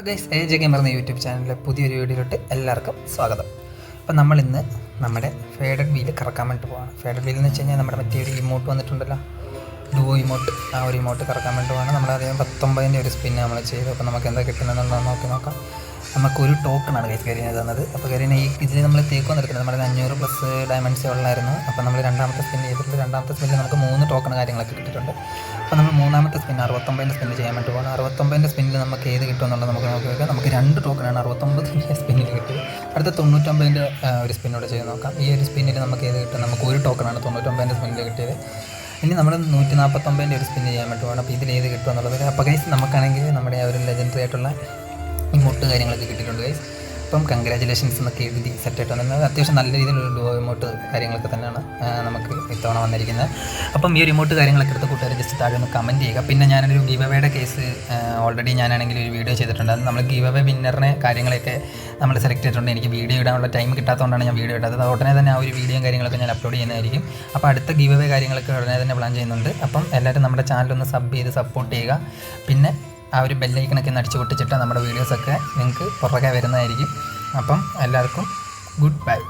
അപ്പോൾ guys A J എന്ന YouTube ചാനലിലെ പുതിയൊരു വീഡിയോയിലോട്ട് എല്ലാവർക്കും സ്വാഗതം. അപ്പോൾ നമ്മൾ ഇന്ന് നമ്മുടെ ഫേഡഡ് വീൽ കറക്കാൻ വേണ്ടി പോവാണ്. ഫേഡഡ് വീൽ എന്ന് വെച്ച് കഴിഞ്ഞാൽ നമ്മുടെ മറ്റേ ഒരു ഇമോട്ട് വന്നിട്ടുണ്ടല്ലോ. ഡുവോ ഇമോട്ട് ആ ഒരു ഇമോട്ട് കറക്കാൻ വേണ്ടി പോവാണ്. നമ്മൾ അതേ പത്തൊമ്പതിന്റെ ഒരു സ്പിന്ന് നമ്മൾ ചെയ്തു. അപ്പോൾ നമുക്ക് എന്താ കിട്ടുന്നതെന്നുള്ളത് നോക്കി നോക്കാം. നമുക്കൊരു ടോക്കണാണ് ഗൈസ് കരീന തന്നത്. അപ്പോൾ കരീന ഈ ഇതിൽ നമ്മൾ തേക്ക് വന്നെടുക്കുന്നത് നമ്മുടെ അഞ്ഞൂറ് പ്ലസ് ഡയമണ്ട്സ് ഉള്ളായിരുന്നു. അപ്പോൾ നമ്മൾ രണ്ടാമത്തെ സ്പിൻ ചെയ്തിട്ടുണ്ട്. രണ്ടാമത്തെ സ്പിന്നിൽ നമുക്ക് മൂന്ന് ടോക്കൺ കാര്യങ്ങളൊക്കെ കിട്ടിയിട്ടുണ്ട്. അപ്പോൾ നമ്മൾ മൂന്നാമത്തെ സ്പിൻ അറുപത്തൊമ്പതിന്റെ സ്പിൻ ചെയ്യാൻ വേണ്ടി പോകണം അറുപത്തൊമ്പതിന്റെ സ്പിന്നിൽ നമുക്ക് ഏത് കിട്ടുമെന്നുള്ളത് നമുക്ക് നോക്കാം നമുക്ക് രണ്ട് ടോക്കണാണ് അറുപത്തൊമ്പതിന്റെ സ്പിന്നിൽ കിട്ടിയത്. അടുത്ത തൊണ്ണൂറ്റൊമ്പതിന്റെ ഒരു സ്പിന്നോട് ചെയ്ത് നോക്കാം. ഈ ഒരു സ്പിന്നിൽ നമുക്ക് ഏത് കിട്ടും? നമുക്ക് ഒരു ടോക്കണാണ് തൊണ്ണൂറ്റൊമ്പതിന്റെ സ്പിന്നിൽ കിട്ടിയത്. ഇനി നമ്മൾ നൂറ്റി നാൽപ്പത്തൊമ്പതിന്റെ ഒരു സ്പിൻ ചെയ്യാൻ വേണ്ടി പോകണം അപ്പോൾ ഇതിൽ ഏത് കിട്ടുമെന്നുള്ളത് അപ്പോൾ ഗൈസ് നമുക്കാണെങ്കിൽ നമ്മുടെ ആ ഒരു ലെജൻഡറി ആയിട്ടുള്ള ഈ മുട്ട് കാര്യങ്ങളൊക്കെ കിട്ടിയിട്ടുണ്ട് ഗൈസ് അപ്പം കൺഗ്രാജുലേഷൻസ് എന്നൊക്കെ എഴുതി സെറ്റായിട്ട് വന്നിരുന്നത് അത്യാവശ്യം നല്ല രീതിയിലുള്ള ഡോ ഇമോട്ട് കാര്യങ്ങളൊക്കെ തന്നെയാണ് നമുക്ക് ഇത്തവണ വന്നിരിക്കുന്നത്. അപ്പം ഈ ഒരു ഇമോട്ട് കാര്യങ്ങളൊക്കെ എടുത്ത് കൂട്ടുകാർ ജസ്റ്റ് താഴെ ഒന്ന് കമന്റ് ചെയ്യുക. പിന്നെ ഞാനൊരു ഗീവ് അവയുടെ കേസ് ഓൾറെഡി ഞാനാണെങ്കിൽ ഒരു വീഡിയോ ചെയ്തിട്ടുണ്ട്. അത് നമ്മൾ ഗീവ് അവേ വിന്നറിനെ കാര്യങ്ങളൊക്കെ നമ്മൾ സെലക്ട് ചെയ്തിട്ടുണ്ട്. എനിക്ക് വീഡിയോ ഇടാനുള്ള ടൈം കിട്ടാത്തതുകൊണ്ടാണ് ഞാൻ വീഡിയോ ഇടാത്തത് ഉടനെ തന്നെ ആ ഒരു വീഡിയോയും കാര്യങ്ങളൊക്കെ ഞാൻ അപ്ലോഡ് ചെയ്യുന്നതായിരിക്കും. അപ്പോൾ അടുത്ത ഗീവ് അവേ കാര്യങ്ങളൊക്കെ ഉടനെ തന്നെ പ്ലാൻ ചെയ്യുന്നുണ്ട്. അപ്പം എല്ലാവരും നമ്മുടെ ചാനൽ ഒന്ന് സബ് ചെയ്ത് സപ്പോർട്ട് ചെയ്യുക. പിന്നെ ആ ഒരു ബെല്ലൈക്കണൊക്കെ ഒന്ന് അടിച്ചു പൊട്ടിച്ചിട്ട് നമ്മുടെ വീഡിയോസൊക്കെ നിങ്ങൾക്ക് പുറകെ വരുന്നതായിരിക്കും. അപ്പം എല്ലാവർക്കും ഗുഡ് ബൈ.